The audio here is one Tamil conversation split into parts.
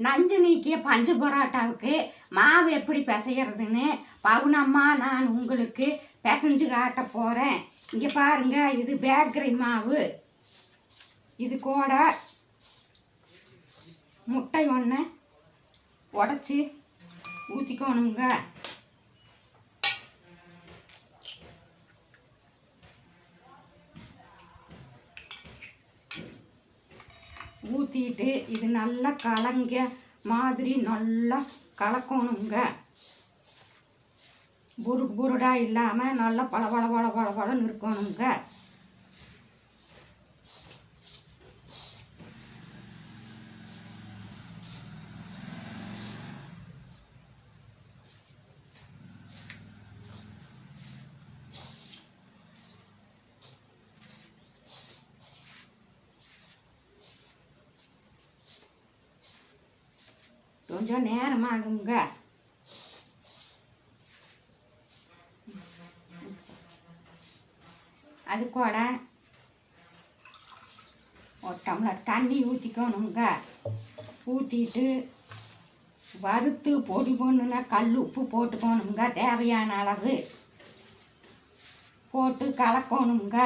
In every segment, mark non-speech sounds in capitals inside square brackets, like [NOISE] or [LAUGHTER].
நஞ்சு நீக்கிய பஞ்சு பரோட்டாவுக்கு மாவு எப்படி பிசைகிறதுன்னு பவுனம்மா நான் உங்களுக்கு பிசைஞ்சு காட்ட போகிறேன் இங்கே பாருங்க இது பேக்கரி மாவு. இது கூட முட்டை ஒன்று உடச்சி ஊற்றிக்கணுங்க ஊற்றிட்டு இது நல்லா கலங்க மாதிரி நல்லா கலக்கணுங்க. புரு புருடாக இல்லாமல் நல்லா பள பள பளன்னு இருக்கணுங்க. கொஞ்சம் நேரமாகுங்க அது கூட ஒரு டம்ளர் தண்ணி ஊற்றிக்கணுங்க ஊற்றிட்டு வறுத்து பொடி போடணுன்னா கல் உப்பு போட்டுக்கணுங்க தேவையான அளவு. போட்டு கலக்கணுங்க.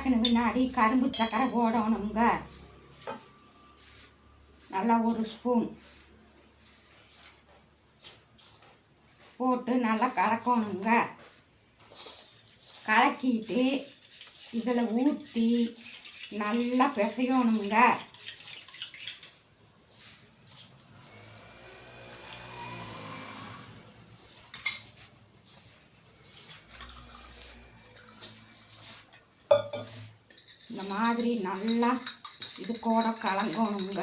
கலக்கின பின்னாடி கரும்பு சக்கரை போடணுங்க. நல்லா ஒரு ஸ்பூன் போட்டு நல்லா கலக்கணுங்க. கலக்கிட்டு இதில் ஊற்றி நல்லா பிசையணுங்க. மாதிரி நல்லா இது கூட கலங்கணுங்க.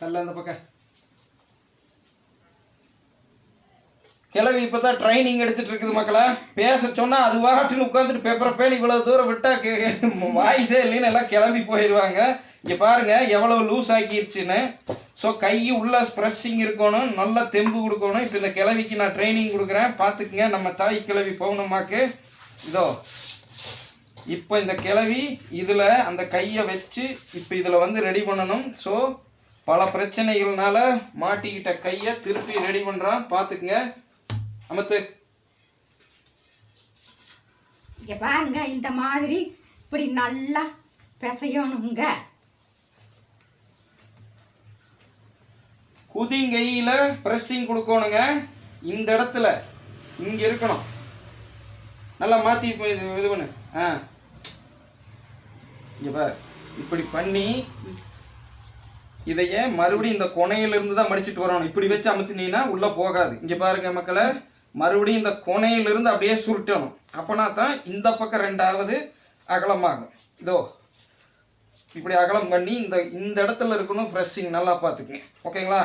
கல்ல அந்த பக்கம். கிளவி இப்போ தான் ட்ரைனிங் எடுத்துகிட்டு இருக்குது மக்களை. பேச சொன்னால் அது வாட்டுன்னு உட்காந்துட்டு பேப்பரை பேன் இவ்வளோ தூரம் விட்டால் கே வாய்ஸே இல்லைன்னு எல்லாம் கிளம்பி போயிடுவாங்க இங்கே பாருங்கள் எவ்வளோ லூஸ் ஆக்கிருச்சுன்னு. ஸோ கை உள்ள ஸ்ப்ரெஸ்ஸிங் இருக்கணும் நல்லா தெம்பு கொடுக்கணும். இப்போ இந்த கிளவிக்கு நான் ட்ரைனிங் கொடுக்குறேன். பார்த்துக்குங்க நம்ம தாய் கிளவி பவுனம்மாக்கு. இதோ இப்போ இந்த கிளவி இதில் அந்த கையை வச்சு இப்போ இதில் வந்து ரெடி பண்ணணும். ஸோ பல பிரச்சனைகள்னால மாட்டிக்கிட்ட கையை திருப்பி ரெடி பண்ணுறான் பார்த்துக்குங்க. அமத்து. இங்கே பாருங்க இந்த மாதிரி இப்படி நல்லா பிசையணுங்க. குதிங்கையில் ப்ரெஸ்ஸிங் கொடுக்கணுங்க. இந்த இடத்துல. இங்கே இருக்கணும். நல்லா மாற்றி இது இது பண்ணு. ஆ. இங்கே பார். இப்படி பண்ணி இதையே மறுபடியும் இந்த கொனையிலிருந்து தான் மடிச்சுட்டு வரணும். இப்படி வச்சு அமுத்தினீங்கன்னா உள்ளே போகாது. இங்கே பாருங்க மக்களை மறுபடியும் இந்த கொனையிலிருந்து அப்படியே சுருட்டணும். அப்போனா தான் இந்த பக்கம் ரெண்டாவது அகலமாகும். இதோ இப்படி அகலம் பண்ணி இந்த இந்த இடத்துல இருக்கணும் ஃப்ரெஷ்ஷிங் நல்லா பார்த்துக்குங்க. ஓகேங்களா?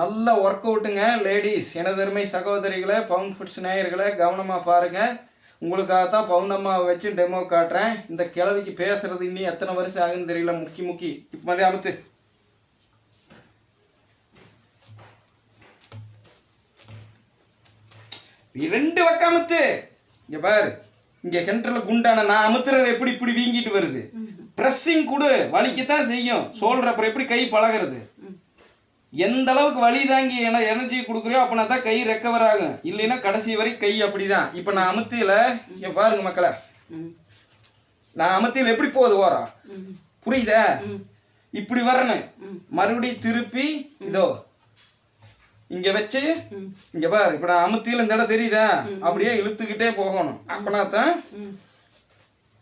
நல்ல ஒர்க் அவுட்டுங்க லேடிஸ் எனதருமை சகோதரிகளை பவுன் ஃபுட்ஸ் நேயர்களை கவனமாக பாருங்கள் உங்களுக்காக தான் பவுண்டம்மாவை வச்சு டெமோ காட்டுறேன். இந்த கிழவிக்கு பேசுறது இன்னும் எத்தனை வருஷம் ஆகுன்னு தெரியல முக்கி முக்கி. இப்போ மாதிரி அமுத்து. ரெண்டு பக்கம் அமுத்து. இங்க பாரு. இங்க சென்டர்ல குண்டான நான் அமுத்துறது எப்படி இப்படி வீங்கிட்டு வருது? ப்ரெஸ்ஸிங் கொடு. வலிக்கத்தான் செய்யும். சோல்டர் அப்புறம் எப்படி கை பழகிறது? எந்த அளவுக்கு வலி தாங்கி என எனர்ஜி கொடுக்குறியோ அப்பனா தான் கை ரெக்கவர் ஆகும். இல்லைன்னா கடைசி வரை கை அப்படிதான். இப்போ நான் அமுத்தியில இங்க பாருங்க மக்களே. நான் அமுத்தியில் எப்படி போகுது ஓரம் புரியுதா? இப்படி வரணும். மறுபடியும் திருப்பி இதோ இங்க வச்சு இங்க பாரு. இப்ப நான் அமுத்தியில் இந்த இடம் தெரியுதா? அப்படியே இழுத்துக்கிட்டே போகணும். அப்பனா தான்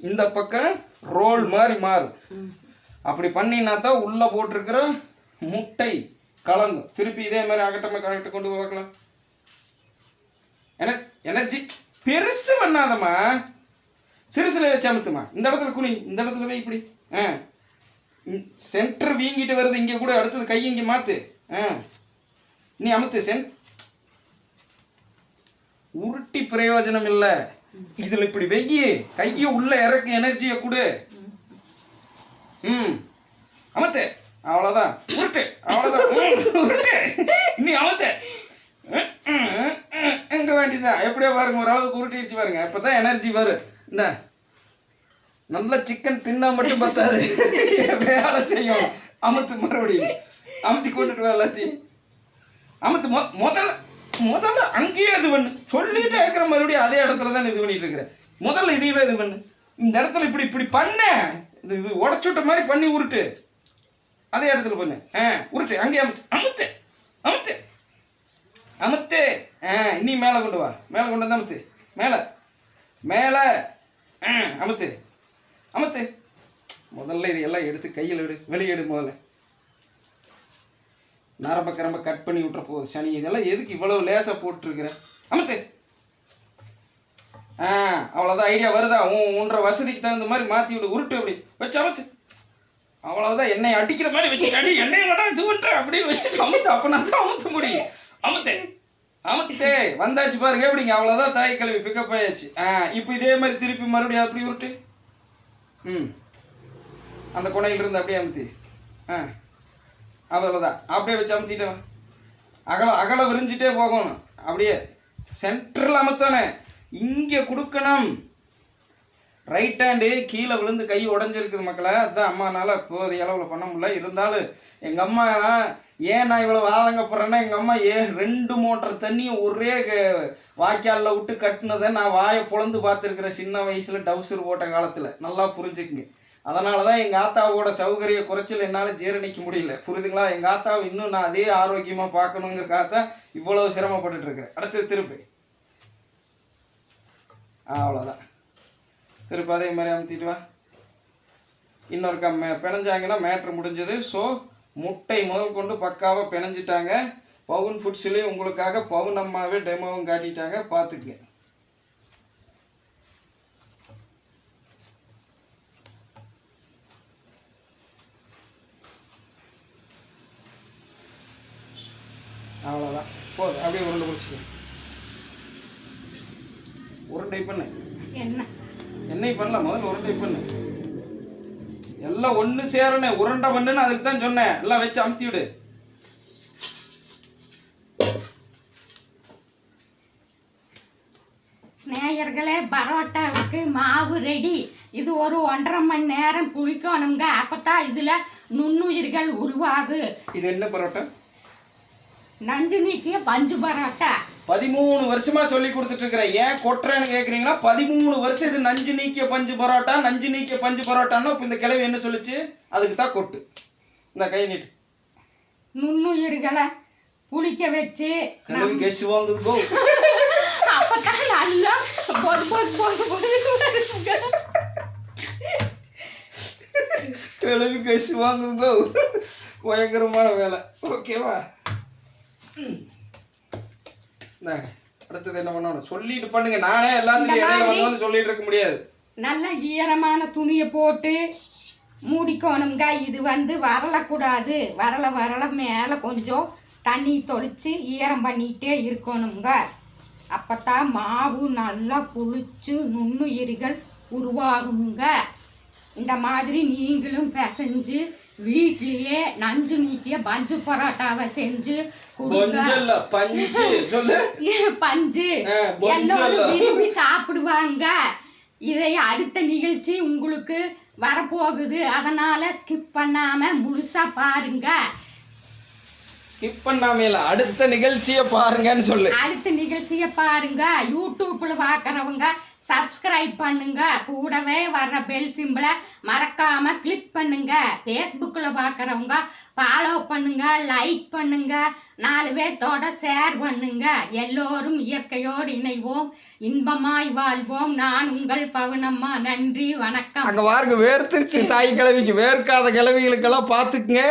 இந்த பக்கம் ரோல் மாதிரி மாறும். அப்படி பண்ணினா தான் உள்ள போட்டிருக்கிற முட்டை. கலங்கும். திருப்பி இதே மாதிரி அகட்டமாக கரெக்டாக கொண்டு போய் பார்க்கலாம். என- எனர்ஜி பெருசு பண்ணாதம்மா. சிறுசில் வச்சு அமுத்துமா. இந்த இடத்துல குனி இந்த இடத்துல போய் இப்படி. ஆ. சென்டர் வீங்கிட்டு வருது இங்கே கூட அடுத்தது கை இங்கே மாற்று ஆ. நீ அமுத்து சென் உருட்டி பிரயோஜனம் இல்லை. இதில் இப்படி வெய்யி கையை உள்ள இறக்கு எனர்ஜியை கொடு. ம். அமத்து. அவ்வளோதான் உருட்டு. அவ்வளோதான் [LAUGHS] உருட்டு. நீ அமத்து எங்க வேண்டியதான் எப்படியோ பாருங்க ஓரளவுக்கு உருட்டிடுச்சு பாருங்க. இப்போ தான் எனர்ஜி வரும் இந்த நல்ல சிக்கன் தின்னா மட்டும் பத்தாது. வேலை செய்யும். அமுத்து மறுபடியும். அமுத்தி கொண்டுட்டு வா எல்லாத்தையும். அமுத்து மொ முதல்ல முதல்ல அங்கேயே இது பண்ணு. சொல்லிட்டே இருக்கிற மறுபடியும் அதே இடத்துல தான் இது பண்ணிட்டு இருக்கிறேன் முதல்ல இதையவே இது பண்ணு. இந்த இடத்துல இப்படி இப்படி பண்ண. இது இது உடச்சுட்ட மாதிரி பண்ணி உருட்டு. அதே இடத்துல பண்ணு ஆ உருட்டு. அங்கேயே அமுத்து. அமுத்து. அமுத்து. அமுத்து. ஆ நீ மேலே கொண்டு வா. மேலே கொண்டு வந்து அமுத்து. மேலே. மேலே. ஆ அமுத்து. அமுத்து. முதல்ல இது எல்லாம் எடுத்து கையில் எடு. வெளியே எடு முதல்ல. நரம்ப கரம்ப கட் பண்ணி விட்டுற போகுது சனி. இதெல்லாம் எதுக்கு இவ்வளவு லேசாக போட்டுருக்குற? அமுத்து. ஆ அவ்வளோதான் ஐடியா வருதா? உன் உன்ற வசதிக்கு தகுந்த மாதிரி மாற்றி விடு. உருட்டு அப்படி. வச்சு அமுத்து. அவ்வளவுதான் என்னை அடிக்கிற மாதிரி வச்சு அடி என்னை விட இது பண்ணுற அப்படின்னு வச்சுட்டு அமுத்து அப்போ நான் தான் அமுத்த முடியும். அமுத்து அமுத்து. வந்தாச்சு பாருங்க எப்படிங்க? அவ்வளோதான் தாய் கல்வி பிக்கப் ஆயாச்சு. ஆ இப்போ இதே மாதிரி திருப்பி மறுபடியும் அப்படி விட்டு ம். அந்த குணையிலிருந்து அப்படியே அமுத்தி. ஆ அவ்வளோதான் அப்படியே வச்சு அமுத்திட்டேன் அகல அகல விரிஞ்சிட்டே போகணும். அப்படியே சென்டரில் அமுத்தானே இங்கே கொடுக்கணும். ரைட் ஹேண்டு கீழே விழுந்து கை உடஞ்சிருக்குது மக்களை. அதுதான் அம்மானால போதிய அளவில் பண்ண முடியல. இருந்தாலும் எங்கள் அம்மா ஏன் நான் இவ்வளோ வாதங்கப்படுறேன்னா எங்கள் அம்மா ஏ ரெண்டு மோட்டர் தண்ணியை ஒரே க- வாய்க்காலில் விட்டு கட்டினதை நான் வாயை புலந்து பார்த்துருக்குறேன் சின்ன வயசில் டவுசர் போட்ட காலத்தில். நல்லா புரிஞ்சுக்குங்க. அதனால தான் எங்கள் ஆத்தாவோட சௌகரிய குறைச்சல் என்னால் ஜீரணிக்க முடியல. புரியுதுங்களா? எங்கள் ஆத்தாவை இன்னும் நான் அதே ஆரோக்கியமாக பார்க்கணுங்கிறக்காக தான் இவ்வளோ சிரமப்பட்டுட்டு அடுத்தது அடுத்து திருப்பி. அவ்வளோதான் திருப்பி அதே மாதிரி அமுத்திட்டு வா. இன்னொருக்கா மே பிணைஞ்சாங்கன்னா மேட்ரு முடிஞ்சது. ஸோ முட்டை முதல் கொண்டு பக்காவாக பிணைஞ்சிட்டாங்க. பவுன் ஃபுட்ஸ்லேயும் உங்களுக்காக பவுன் அம்மாவே டெமோவும் காட்டிட்டாங்க. பார்த்துக்குங்க. அவ்வளோதான் போதும். அப்படியே உருண்டை பிடிச்சிக்க. உருண்டை பண்ணு. என்ன? என்னை பண்ணல முதல்ல உருண்டை பண்ணு. எல்லாம் ஒன்று சேரணும் உருண்டை பண்ணுன்னு அதுக்கு தான் சொன்னேன். எல்லாம் வச்சு அமுத்தி விடு. நேயர்களே பரோட்டாவுக்கு மாவு ரெடி. இது ஒரு ஒன்றரை மணி நேரம் புளிக்கணுங்க. அப்பதான் இதுல நுண்ணுயிர்கள் உருவாகு. இது என்ன பரோட்டா? நஞ்சு நீக்கிய பஞ்சு பரோட்டா. பதிமூணு வருஷமா சொல்லி கொடுத்துட்டு இருக்கிறேன் ஏன் கொட்டுறேன்னு கேட்குறீங்களா பதிமூணு வருஷம் இது நஞ்சு நீக்கிய பஞ்சு பரோட்டா நஞ்சு நீக்கிய பஞ்சு பரோட்டான்னா இப்போ இந்த கிழவி என்ன சொல்லுச்சு? அதுக்கு தான் கொட்டு. இந்த கை நீட்டு. நுண்ணுயிர்களை புளிக்க வச்சு கிழவி கெஸ் வாங்குது கோ அப்பதான் நல்லா பொது பொது பொது. கிழவி கெஸ் வாங்குது கோ பயங்கரமான வேலை. ஓகேவா? இந்தாங்க அடுத்தது என்ன பண்ணணும்? சொல்லிட்டு பண்ணுங்க. நானே எல்லாத்துலையும் இடையில வந்து வந்து சொல்லிட்டு இருக்க முடியாது. நல்ல ஈரமான துணியை போட்டு மூடிக்கணுங்க இது வந்து வரலக்கூடாது. வரல வரல மேலே கொஞ்சம் தண்ணி தொளிச்சு ஈரம் பண்ணிகிட்டே இருக்கணுங்க அப்போத்தான் மாவு நல்லா புளிச்சு நுண்ணுயிரிகள் உருவாகுங்க. இந்த மாதிரி நீங்களும் பிசைஞ்சு வீட்லேயே நஞ்சு நீக்கிய பஞ்சு பரோட்டாவை செஞ்சு பஞ்சு எல்லாரும். விரும்பி சாப்பிடுவாங்க. இதை அடுத்த நிகழ்ச்சி உங்களுக்கு வரப்போகுது. அதனால ஸ்கிப் பண்ணாம முழுசா பாருங்க. ஸ்கிப் பண்ணாமே இல்ல அடுத்த நிகழ்ச்சியை பாருங்கன்னு சொல்லு. அடுத்த நிகழ்ச்சியை பாருங்க. யூடியூப்ல பார்க்குறவங்க சப்ஸ்கிரைப் பண்ணுங்க. கூடவே வர்ற பெல் சிம்பிளை மறக்காம கிளிக் பண்ணுங்க. ஃபேஸ்புக்கில் பார்க்குறவங்க ஃபாலோ பண்ணுங்க லைக் பண்ணுங்க. நாலு பேர்த்தோட ஷேர் பண்ணுங்க. எல்லோரும் இயற்கையோடு இணைவோம். இன்பமாய் வாழ்வோம். நான் உங்கள் பவுனம்மா. நன்றி வணக்கம். அங்கே வாருங்க வேர்த்திருச்சு தாய் கிழவிக்கு. வேர்க்காத கிழவிகளுக்கெல்லாம் பார்த்துக்குங்க.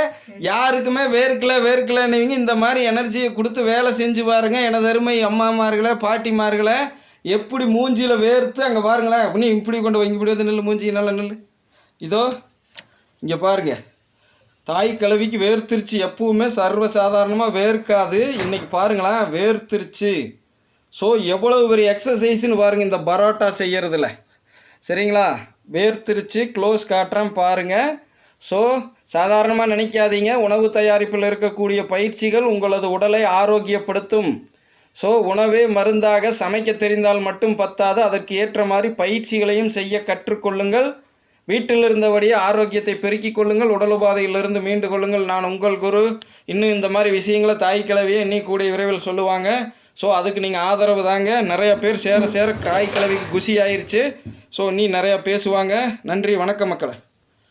யாருக்குமே வேர்க்கல வேர்க்கலன்னுவீங்க. இந்த மாதிரி எனர்ஜியை கொடுத்து வேலை செஞ்சு பாருங்க. எனது அருமை அம்மாமார்களே பாட்டிமார்களை எப்படி மூஞ்சியில் வேர்த்து அங்கே பாருங்களேன். அப்படி இப்படி கொண்டு வைங்க இப்படி வந்து நெல் மூஞ்சி நல்ல நெல் இதோ இங்கே பாருங்க. தாய் கலவிக்கு வேர்த்திருச்சு. எப்பவுமே சர்வசாதாரணமாக வேர்க்காது. இன்றைக்கி பாருங்களேன் வேர்த்திருச்சு. ஸோ எவ்வளோ பெரிய எக்ஸசைஸ்னு பாருங்கள் இந்த பரோட்டா செய்கிறதுல சரிங்களா? வேர்த்திருச்சு க்ளோஸ் காட்டுறேன் பாருங்கள் ஸோ சாதாரணமாக நினைக்காதீங்க. உணவு தயாரிப்பில் இருக்கக்கூடிய பயிற்சிகள் உங்களது உடலை ஆரோக்கியப்படுத்தும். ஸோ உணவே மருந்தாக சமைக்க தெரிந்தால் மட்டும் பத்தாது. அதற்கு ஏற்ற மாதிரி பயிற்சிகளையும் செய்ய கற்றுக்கொள்ளுங்கள். வீட்டில் இருந்தபடியே ஆரோக்கியத்தை பெருக்கிக் கொள்ளுங்கள். உடல் உபாதையிலிருந்து மீண்டு கொள்ளுங்கள். நான் உங்கள் குரு. இன்னும் இந்த மாதிரி விஷயங்களை தாய் கிழவியை இன்னும் கூடிய விரைவில் சொல்லுவாங்க. ஸோ அதுக்கு நீங்கள் ஆதரவு தாங்க. நிறையா பேர் சேர சேர காய் கிழவிக்கு குஷி ஆயிடுச்சு ஸோ நீ நிறையா பேசுவாங்க. நன்றி. வணக்கம் மக்களை.